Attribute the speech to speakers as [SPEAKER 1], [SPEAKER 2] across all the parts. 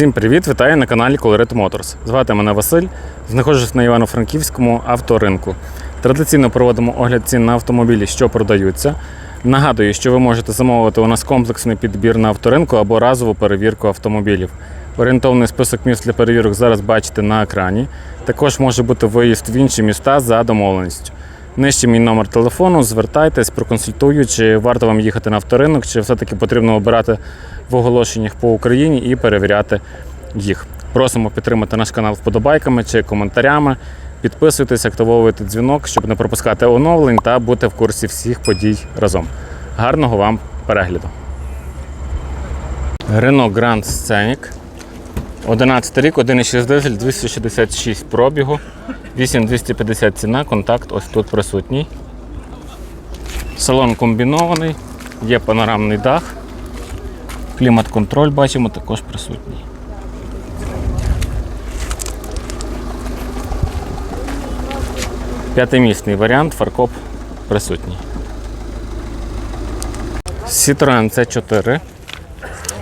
[SPEAKER 1] Всім привіт! Вітаю на каналі Colorit Motors. Звати мене Василь. Знаходжусь на Івано-Франківському авторинку. Традиційно проводимо огляд цін на автомобілі, що продаються. Нагадую, що ви можете замовити у нас комплексний підбір на авторинку або разову перевірку автомобілів. Орієнтовний список міст для перевірок зараз бачите на екрані. Також може бути виїзд в інші міста за домовленістю. Нижче мій номер телефону, звертайтесь, проконсультую, чи варто вам їхати на авторинок, чи все-таки потрібно обирати в оголошеннях по Україні і перевіряти їх. Просимо підтримати наш канал вподобайками чи коментарями. Підписуйтесь, активовуйте дзвінок, щоб не пропускати оновлень та бути в курсі всіх подій разом. Гарного вам перегляду! Renault Grand Scenic. 11 рік, 1,6 дизель, 266 пробігу, 8250 ціна, контакт ось тут присутній. Салон комбінований, є панорамний дах. Клімат-контроль бачимо також присутній. П'ятимісний варіант, фаркоп присутній. Citroen C4,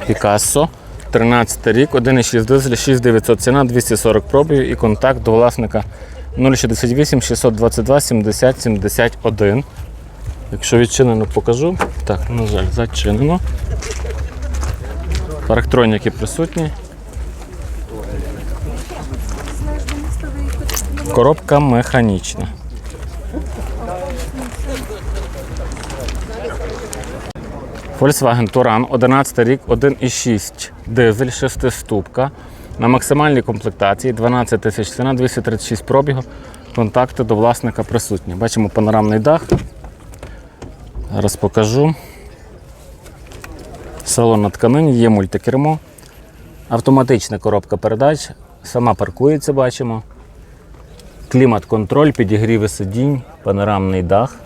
[SPEAKER 1] Picasso, 13 рік, 1,6 дизель, 6900 ціна, 240 пробів і контакт до власника 068 622 70 71. Якщо відчинено, покажу. Так, на жаль, зачинено. Парктроніки присутні. Коробка механічна. Volkswagen Touran 11 рік, 1,6 дизель, 6 ступка. На максимальній комплектації 12 тисяч ціна, 236 пробігу. Контакти до власника присутні. Бачимо панорамний дах. Зараз покажу. Салон на тканині, є мультикермо. Автоматична коробка передач. Сама паркується, бачимо. Клімат-контроль, підігріви сидінь, панорамний дах.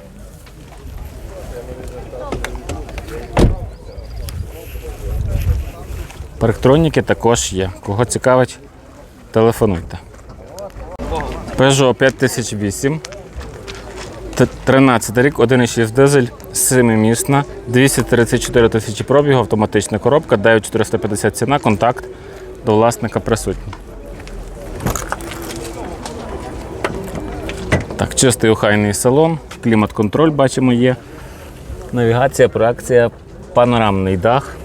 [SPEAKER 1] Парктроніки також є. Кого цікавить, телефонуйте. Peugeot 5008. Т- 13 рік, 1,6 дизель, 7-місна, 234 тисячі пробігу, автоматична коробка, 9450 ціна, контакт до власника присутній. Так, чистий охайний салон, клімат-контроль бачимо є. Навігація, проекція, панорамний дах.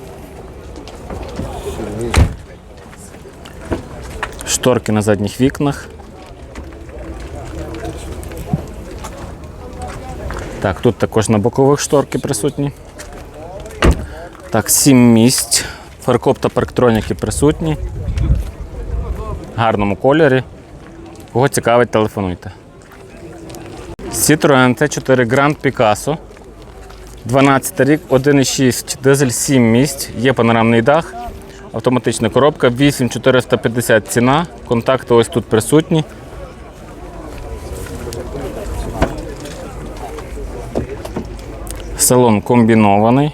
[SPEAKER 1] Шторки на задніх вікнах. Так, тут також на бокових шторки присутні. Так, сім місць. Фаркоп та парктроніки присутні. В гарному кольорі. Кого цікавить, телефонуйте. Citroen C4 Grand Picasso. 12 рік, 1,6 дизель 7 місць, є панорамний дах, автоматична коробка, 8450 ціна, контакти ось тут присутні. Салон комбінований.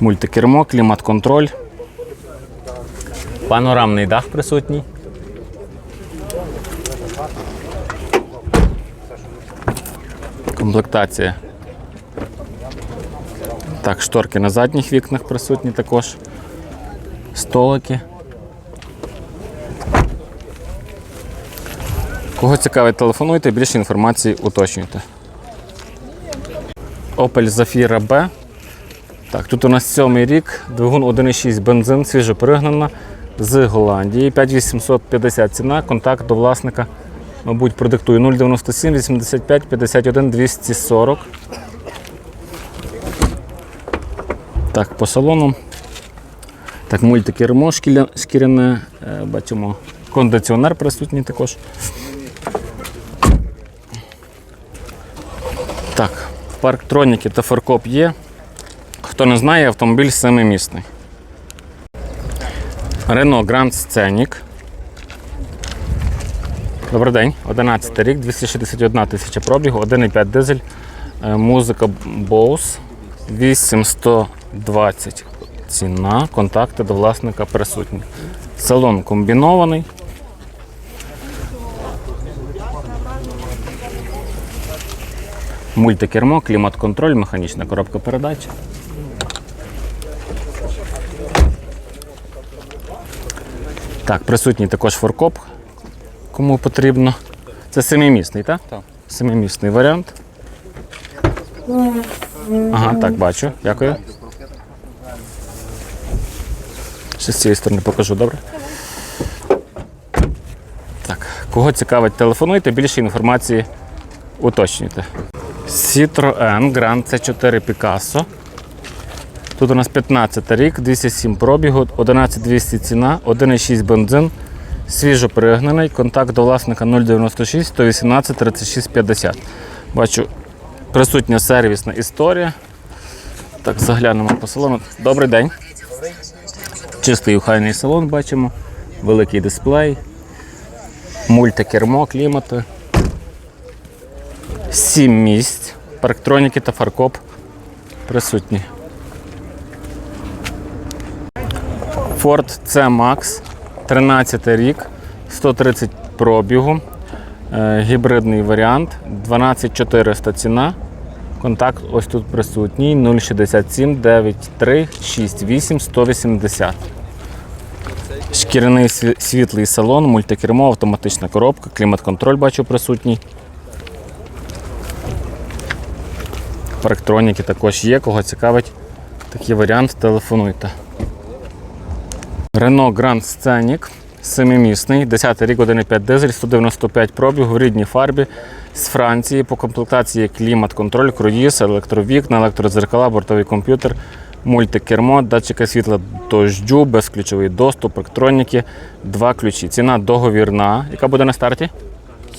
[SPEAKER 1] Мультикермо, клімат-контроль. Панорамний дах присутній. Комплектація. Так, шторки на задніх вікнах присутні також. Столики. Кого цікавить, телефонуйте, більше інформації уточнюйте. Opel Zafira B. Так, тут у нас сьомий рік, двигун 1,6 бензин, свіжо пригнана з Голландії. 5850 ціна, контакт до власника, мабуть, продиктую 097 85 51 240. Так, по салону. Так, мультикермо шкіряне, е, бачимо, кондиціонер присутній також. Так, парктроніки та фаркоп є. Хто не знає, автомобіль семимісний. Renault Grand Scenic. Добрий день, 11 рік, 261 тисяча пробігу, 1,5 дизель, е, музика Bose, 8120 ціна, контакти до власника присутні. Салон комбінований. Мультикермо, клімат-контроль, механічна коробка передач. Так, присутній також форкоп, кому потрібно. Це семимісний, так?
[SPEAKER 2] Так.
[SPEAKER 1] Семимісний варіант. Ага, так, бачу. Дякую. Ще з цієї сторони покажу, добре? Так, кого цікавить, телефонуйте, більше інформації уточнюйте. Citroen Grand C4 Picasso. Тут у нас 15 рік, 207 пробігу, 11200 ціна, 1,6 бензин, свіжо пригнаний, контакт до власника 096 118 36 50. Бачу, присутня сервісна історія. Так, заглянемо по салону. Добрий день. Чистий ухайний салон бачимо, великий дисплей, мультикермо, клімати. Сім місць, парктроніки та фаркоп присутні. Ford C-Max, 13 рік, 130 пробігу, е, гібридний варіант, 12400 ціна. Контакт ось тут присутній 067 93 68 180. Шкіряний світлий салон, мультикермо, автоматична коробка, клімат-контроль бачу присутній. Парктроніки також є. Кого цікавить такий варіант, телефонуйте. Renault Grand Scenic, семимісний, 10 рік 1,5 дизель, 195 пробігу в рідній фарбі з Франції. По комплектації клімат-контроль, круїз, електровікна, електрозеркала, бортовий комп'ютер, мультикермо, датчика світла дождю, безключовий доступ, електроніки, два ключі. Ціна договірна. Яка буде на старті?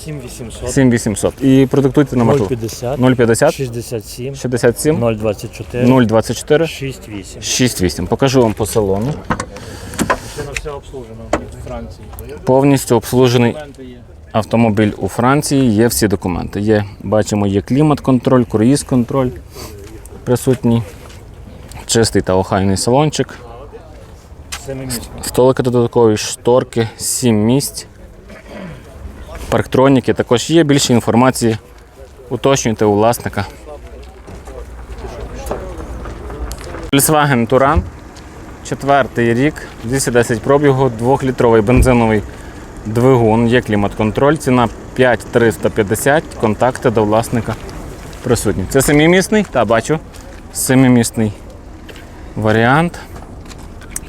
[SPEAKER 3] 7800
[SPEAKER 1] 7800. І продиктуйте на мету.
[SPEAKER 3] 050
[SPEAKER 1] 050
[SPEAKER 3] 67
[SPEAKER 1] 67
[SPEAKER 3] 024
[SPEAKER 1] 024
[SPEAKER 3] 68.
[SPEAKER 1] 68. Покажу вам по салону.
[SPEAKER 3] Машина обслужена в Франції.
[SPEAKER 1] Повністю обслужений автомобіль у Франції, є всі документи. Є, бачимо, є клімат-контроль, круїз-контроль присутній, чистий та охайний салончик, столики додаткові, шторки, 7 місць, парктроніки. Також є більше інформації. Уточнюйте у власника. Volkswagen Touran, четвертий рік, 210 пробігу, 2-літровий бензиновий двигун, є клімат-контроль, ціна 5350, контакти до власника присутні. Це семимісний? Так, бачу. Семимісний варіант.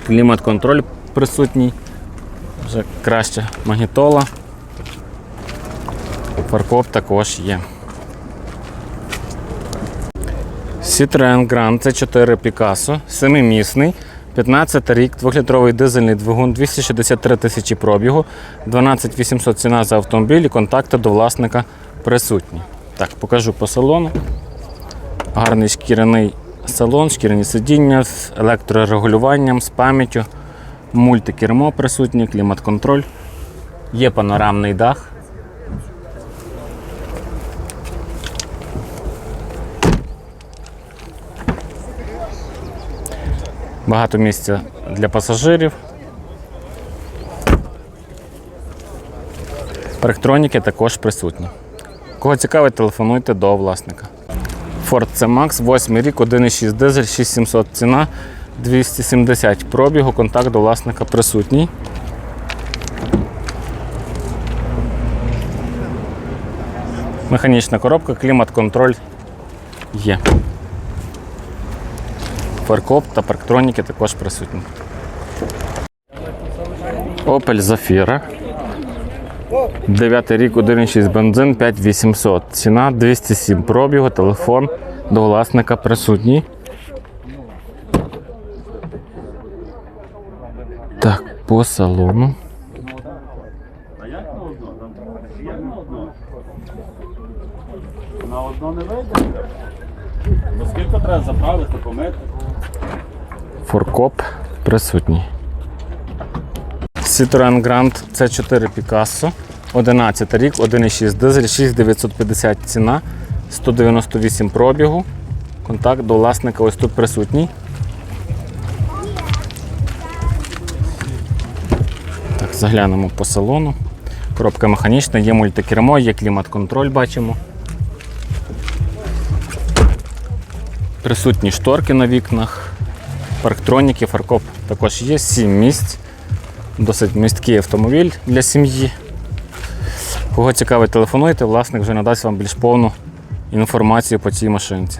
[SPEAKER 1] Клімат-контроль присутній. Вже краще магнітола. Фаркоп також є. Citroen Grand C4 Picasso, семимісний, 15 рік, 2-літровий дизельний двигун, 263 тисячі пробігу, 12 800 ціна за автомобіль і контакти до власника присутні. Так, покажу по салону. Гарний шкіряний салон, шкіряні сидіння з електрорегулюванням, з пам'яттю, мультикермо присутнє, клімат-контроль. Є панорамний дах. Багато місця для пасажирів. Парктроніки також присутні. Кого цікавить, телефонуйте до власника. Ford C-Max, 8 рік, 1,6 дизель, 6700 ціна, 270 пробігу, контакт до власника присутній. Механічна коробка, клімат-контроль є. Фаркоп та парктроніки також присутні. Opel Zafira. 9 рік, 1,6 бензин, 5800. Ціна 207 пробігу, телефон до власника присутній. Так, по салону.
[SPEAKER 2] На одно не вийде. Скільки треба заправити, помити?
[SPEAKER 1] Форкоп присутній. Citroen Grand C4 Picasso. 11 рік, 1,6 дизель, 6950 ціна, 198 пробігу. Контакт до власника ось тут присутній. Так, заглянемо по салону. Коробка механічна, є мультикермо, є клімат-контроль, бачимо. Присутні шторки на вікнах. Парктроніки, фаркоп також є, 7 місць. Досить місткий автомобіль для сім'ї. Кого цікавить, телефонуйте, власник вже надасть вам більш повну інформацію по цій машинці.